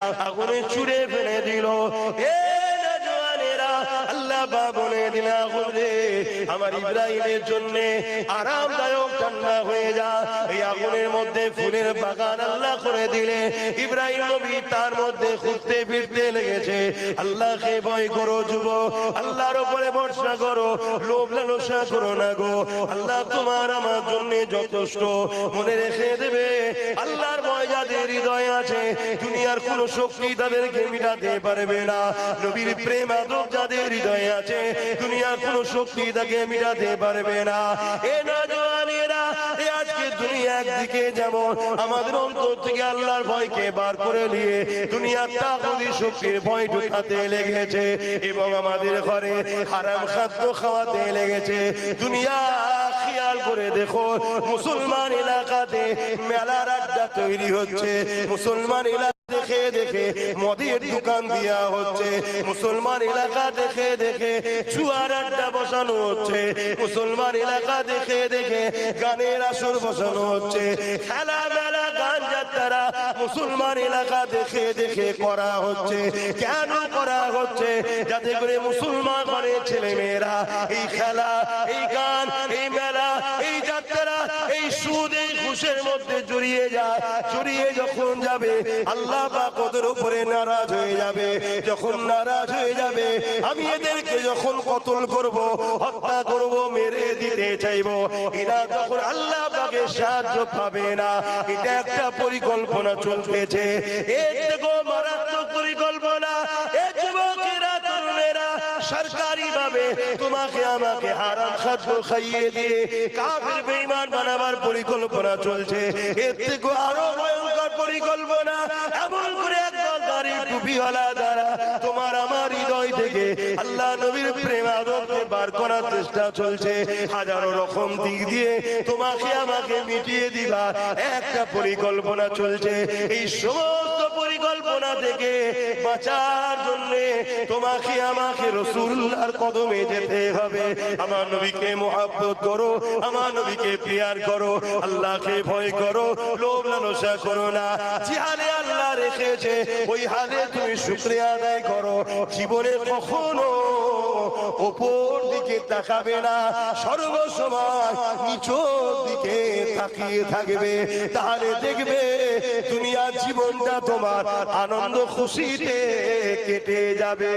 আগুনে চুড়ে ফেলে দিল। আল্লাহ বা বলে দিল রে, আমার ইব্রাহিমের জন্য আরামদায়ক ঠান্ডা হয়ে যা। এই আগুনের মধ্যে ফুলের বাগান আল্লাহ করে দিলে। ইব্রাহিম নবী তার মধ্যে ঘুরতে ফিরতে লেগেছে। আল্লাহকে ভয় করো যুব আল্লাহর উপরে ভরসা করো। লোভ লালসা করো না গো। আল্লাহ তোমার আমার জন্য যথেষ্ট। মনে রেখে দেবে আল্লাহর ভয় যাদের হৃদয় আছে, দুনিয়ার কোন শক্তি তাদেরকে মিটাতে পারবে না। নবীর প্রেম আদব যাদের হৃদয়ে আছে, দুনিয়ার কোন শক্তি তাকে মিটাতে পারবে না। এ নজওয়ানেরা এ আজকে দুনিয়া একদিকে যেমন, আমাদের অন্তর থেকে আল্লাহর ভয়কে বার করে নিয়ে দুনিয়ার শক্তির ভয় ঢুকাতে লেগেছে এবং আমাদের ঘরে হারাম খাদ্য খাওয়াতে লেগেছে। দুনিয়া করে দেখো, মুসলমান এলাকাতে মেলার আড্ডা তৈরি হচ্ছে। মুসলমান এলাকা দেখে দেখে মদের দোকান হচ্ছে। মুসলমান এলাকা দেখে দেখে চুয়ার আড্ডা বসানো হচ্ছে। মুসলমান এলাকা দেখে দেখে গানের আসর বসানো হচ্ছে। খেলা মেলা, গান যাত্রা মুসলমান এলাকা দেখে দেখে করা হচ্ছে। কেন করা হচ্ছে? যাতে করে মুসলমান ঘরের ছেলে মেয়েরা এই খেলা, এই গান ঘুষের মধ্যে জড়িয়ে যায়। যখন যাবে, আল্লাহ ওদের উপরে নারাজ হয়ে যাবে। যখন নারাজ হয়ে যাবে, আমি এদেরকে যখন কতল করব, হত্যা করব, মেরে দিতে চাইব, এরা আল্লাহ সাহায্য পাবে না। এটা একটা পরিকল্পনা চলতেছে। মারাত্মক পরিকল্পনা। সরকারি ভাবে তোমাকে আমাকে হারাম খাদ্য খাইয়ে দিয়ে কাফের বেঈমান বানাবার পরিকল্পনা চলছে। এর থেকে আরও ভয়ঙ্কর পরিকল্পনা। এমন করে একদল দাড়ি টুপিওয়ালা দ্বারা তোমার আমার হৃদয় থেকে আল্লাহ নবীর প্রেম আদবকে বার করার চেষ্টা চলছে। হাজারো রকম দিক দিয়ে তোমাকে আমাকে মিটিয়ে দিবা। একটা পরিকল্পনা চলছে। এই সমস্ত পরিকল্পনা থেকে বাঁচার জন্য তোমাকে, আমাকে রসুল্লার কদমে যেতে হবে। আমার নবীকে মোহাব্বত করো, আমার নবীকে প্রিয়ার করো, আল্লাহকে ভয় করো, লোভ লালসা করো না। জিহালে আল্লাহ রেখেছে ওই হালে তুমি শুক্রিয়া আদায় করো। জীবনে কখনো ওপর দিকে তাকাবে না, সর্বসময় নিচর দিকে তাকিয়ে থাকবে। তাহলে দেখবে দুনিয়ার জীবনটা তোমার আনন্দ খুশিতে কেটে যাবে।